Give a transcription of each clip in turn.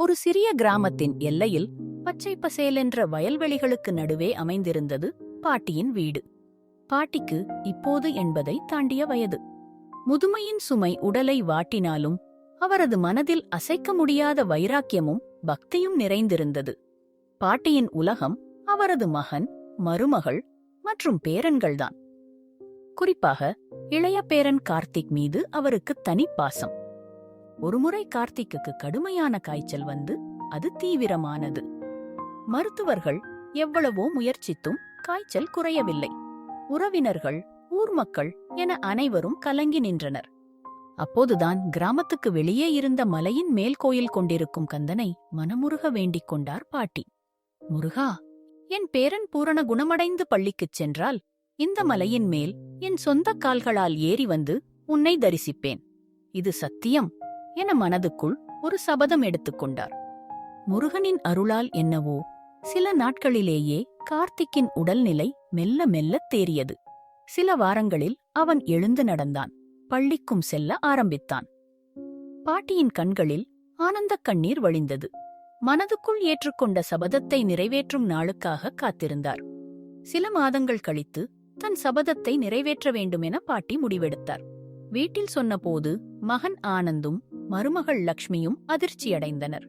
ஒரு சிறிய கிராமத்தின் எல்லையில் பச்சை பசேலென்ற வயல்வெளிகளுக்கு நடுவே அமைந்திருந்தது பாட்டியின் வீடு. பாட்டிக்கு இப்போது என்பதை தாண்டிய வயது. முதுமையின் சுமை உடலை வாட்டினாலும் அவரது மனதில் அசைக்க முடியாத வைராக்கியமும் பக்தியும் நிறைந்திருந்தது. பாட்டியின் உலகம் அவரது மகன் மருமகள் மற்றும் பேரன்கள்தான். குறிப்பாக இளைய பேரன் கார்த்திக் மீது அவருக்கு தனிப்பாசம் பாசம். ஒருமுறை கார்த்திக்குக்கு கடுமையான காய்ச்சல் வந்து அது தீவிரமானது. மருத்துவர்கள் எவ்வளவோ முயற்சித்தும் காய்ச்சல் குறையவில்லை. உறவினர்கள் ஊர் மக்கள் என அனைவரும் கலங்கி நின்றனர். அப்போதுதான் கிராமத்துக்கு வெளியே இருந்த மலையின் மேல் கோயில் கொண்டிருக்கும் கந்தனை மனமுருக வேண்டிக் கொண்டார் பாட்டி. முருகா என் பேரன் பூரண குணமடைந்து பள்ளிக்குச் சென்றால் இந்த மலையின் மேல் என் சொந்த கால்களால் ஏறி வந்து உன்னை தரிசிப்பேன். இது சத்தியம். என மனதுக்குள் ஒரு சபதம் எடுத்துக்கொண்டார் முருகனின் அருளால் என்னவோ சில நாட்களிலேயே கார்த்திக்கின் உடல்நிலை மெல்ல மெல்ல தேறியது. சில வாரங்களில் அவன் எழுந்து நடந்தான் பள்ளிக்கும் செல்ல ஆரம்பித்தான். பாட்டியின் கண்களில் ஆனந்தக் கண்ணீர் வழிந்தது. மனதுக்குள் ஏற்றுக்கொண்ட சபதத்தை நிறைவேற்றும் நாளுக்காக காத்திருந்தார். சில மாதங்கள் கழித்து தன் சபதத்தை நிறைவேற்ற வேண்டுமென பாட்டி முடிவெடுத்தார். வீட்டில் சொன்னபோது மகன் ஆனந்தும் மருமகள் லக்ஷ்மியும் அதிர்ச்சியடைந்தனர்.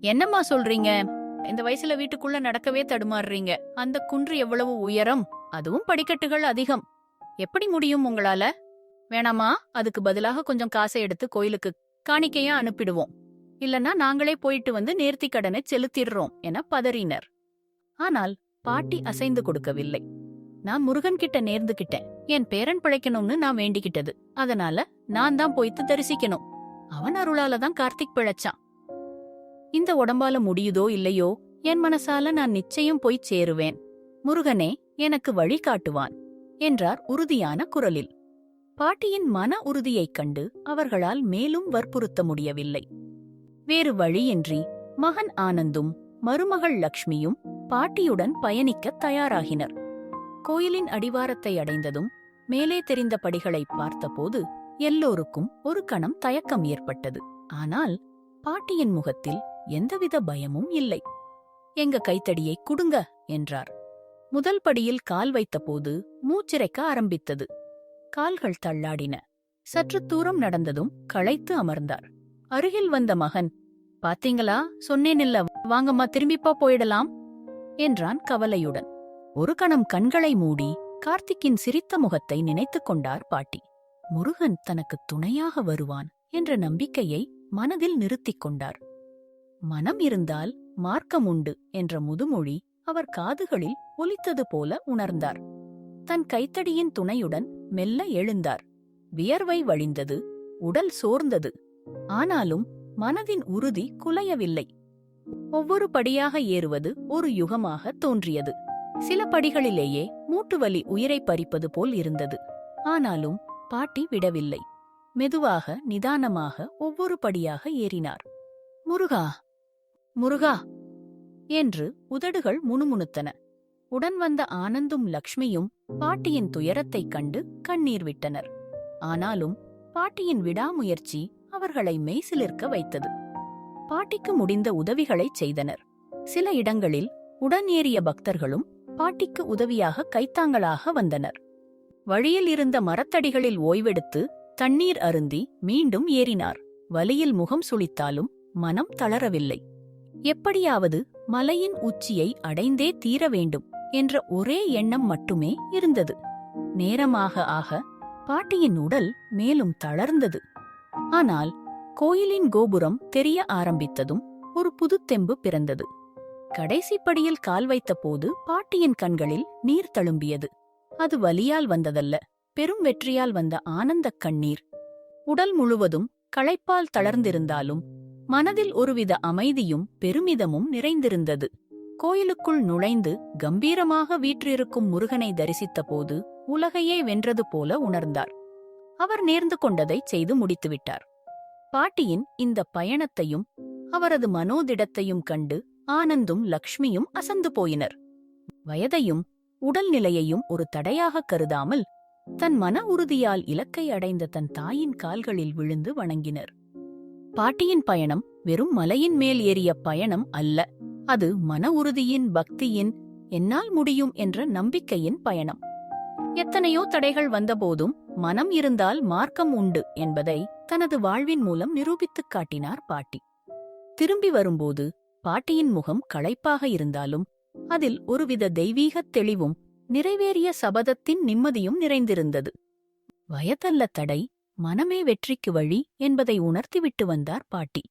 என்னம்மா சொல்றீங்க? இந்த வயசுல வீட்டுக்குள்ள நடக்கவே தடுமாறுறீங்க. அந்த குன்று எவ்வளவு உயரம்? அதுவும் படிக்கட்டுகள் அதிகம். எப்படி முடியும் உங்களால? வேணாமா அதுக்கு பதிலாக கொஞ்சம் காசை எடுத்து கோயிலுக்கு காணிக்கையா அனுப்பிடுவோம். இல்லனா நாங்களே போயிட்டு வந்து நேர்த்தி கடனை செலுத்திடுறோம் என பதறினர். ஆனால் பாட்டி அசைந்து கொடுக்கவில்லை. நான் முருகன் கிட்ட நேர்ந்துகிட்டேன். என் பேரன் பிழைக்கணும்னு நான் வேண்டிக்கிட்டது. அதனால நான் தான் போய்த்து தரிசிக்கணும். அவன் அருளால தான் கார்த்திக் பிழைச்சான். இந்த உடம்பால முடியுதோ இல்லையோ என் மனசால நான் நிச்சயம் போய் சேருவேன். முருகனே எனக்கு வழி காட்டுவான் என்றார் உறுதியான குரலில். பாட்டியின் மன உறுதியைக் கண்டு அவர்களால் மேலும் வற்புறுத்த முடியவில்லை. வேறு வழியின்றி மகன் ஆனந்தும் மருமகள் லக்ஷ்மியும் பாட்டியுடன் பயணிக்கத் தயாராகினர். கோயிலின் அடிவாரத்தை அடைந்ததும் மேலே தெரிந்த படிகளை பார்த்தபோது எல்லோருக்கும் ஒரு கணம் தயக்கம் ஏற்பட்டது. ஆனால் பாட்டியின் முகத்தில் எந்தவித பயமும் இல்லை. எங்க கைத்தடியை குடுங்க என்றார். முதல் படியில் கால் வைத்தபோது மூச்சிறைக்க ஆரம்பித்தது. கால்கள் தள்ளாடின. சற்று தூரம் நடந்ததும் களைத்து அமர்ந்தார். அருகில் வந்த மகன் பாத்தீங்களா? சொன்னேனில்ல வாங்கம்மா திரும்பிப்பா போயிடலாம் என்றான் கவலையுடன். ஒரு கணம் கண்களை மூடி கார்த்திக்கின் சிரித்த முகத்தை நினைத்துக் கொண்டார் பாட்டி. முருகன் தனக்கு துணையாக வருவான் என்ற நம்பிக்கையை மனதில் நிறுத்திக் கொண்டார். மனம் இருந்தால் மார்க்கம் உண்டு என்ற முதுமொழி அவர் காதுகளில் ஒலித்தது போல உணர்ந்தார். தன் கைத்தடியின் துணையுடன் மெல்ல எழுந்தார். வியர்வை வழிந்தது உடல் சோர்ந்தது. ஆனாலும் மனதின் உறுதி குலையவில்லை. ஒவ்வொரு படியாக ஏறுவது ஒரு யுகமாக தோன்றியது. சில படிகளிலேயே மூட்டுவலி உயிரை பறிப்பது போல் இருந்தது. ஆனாலும் பாட்டி விடவில்லை. மெதுவாக நிதானமாக ஒவ்வொரு படியாக ஏறினார். முருகா முருகா என்று உதடுகள் முணுமுணுத்தன. உடன் வந்த ஆனந்தும் லக்ஷ்மியும் பாட்டியின் துயரத்தைக் கண்டு கண்ணீர் விட்டனர். ஆனாலும் பாட்டியின் விடாமுயற்சி அவர்களை மெய்சிலிருக்க வைத்தது. பாட்டிக்கு முடிந்த உதவிகளைச் செய்தனர். சில இடங்களில் உடன் ஏறிய பக்தர்களும் பாட்டிக்கு உதவியாக கைத்தாங்களாக வந்தனர். வழியில் இருந்த மரத்தடிகளில் ஓய்வெடுத்து தண்ணீர் அருந்தி மீண்டும் ஏறினார். வலியில் முகம் சுளித்தாலும் மனம் தளரவில்லை. எப்படியாவது மலையின் உச்சியை அடைந்தே தீர வேண்டும் என்ற ஒரே எண்ணம் மட்டுமே இருந்தது. நேரமாக ஆக பாட்டியின் உடல் மேலும் தளர்ந்தது. ஆனால் கோயிலின் கோபுரம் தெரிய ஆரம்பித்ததும் ஒரு புதுத்தெம்பு பிறந்தது. கடைசி படியில் கால் வைத்தபோது பாட்டியின் கண்களில் நீர் தழும்பியது. அது வலியால் வந்ததல்ல. பெரும் வெற்றியால் வந்த ஆனந்தக் கண்ணீர். உடல் முழுவதும் களைப்பால் தளர்ந்திருந்தாலும் மனதில் ஒருவித அமைதியும் பெருமிதமும் நிறைந்திருந்தது. கோயிலுக்குள் நுழைந்து கம்பீரமாக வீற்றிருக்கும் முருகனை தரிசித்தபோது உலகையே வென்றது போல உணர்ந்தார். அவர் நேர்ந்து கொண்டதைச் செய்து முடித்துவிட்டார். பாட்டியின் இந்த பயணத்தையும் அவரது மனோதிடத்தையும் கண்டு ஆனந்தும் லக்ஷ்மியும் அசந்து போயினர். வயதையும் உடல்நிலையையும் ஒரு தடையாகக் கருதாமல் தன் மன உறுதியால் இலக்கை அடைந்த தன் தாயின் கால்களில் விழுந்து வணங்கினர். பாட்டியின் பயணம் வெறும் மலையின் மேல் ஏறிய பயணம் அல்ல அது மன உறுதியின் பக்தியின் என்னால் முடியும் என்ற நம்பிக்கையின் பயணம். எத்தனையோ தடைகள் வந்தபோதும் மனம் இருந்தால் மார்க்கம் உண்டு என்பதை தனது வாழ்வின் மூலம் நிரூபித்துக் காட்டினார் பாட்டி. திரும்பி வரும்போது பாட்டியின் முகம் களைப்பாக இருந்தாலும் அதில் ஒருவித தெய்வீகத் தெளிவும் நிறைவேறிய சபதத்தின் நிம்மதியும் நிறைந்திருந்தது. வயதல்ல தடை மனமே வெற்றிக்கு வழி என்பதை உணர்த்திவிட்டு வந்தார் பாட்டி.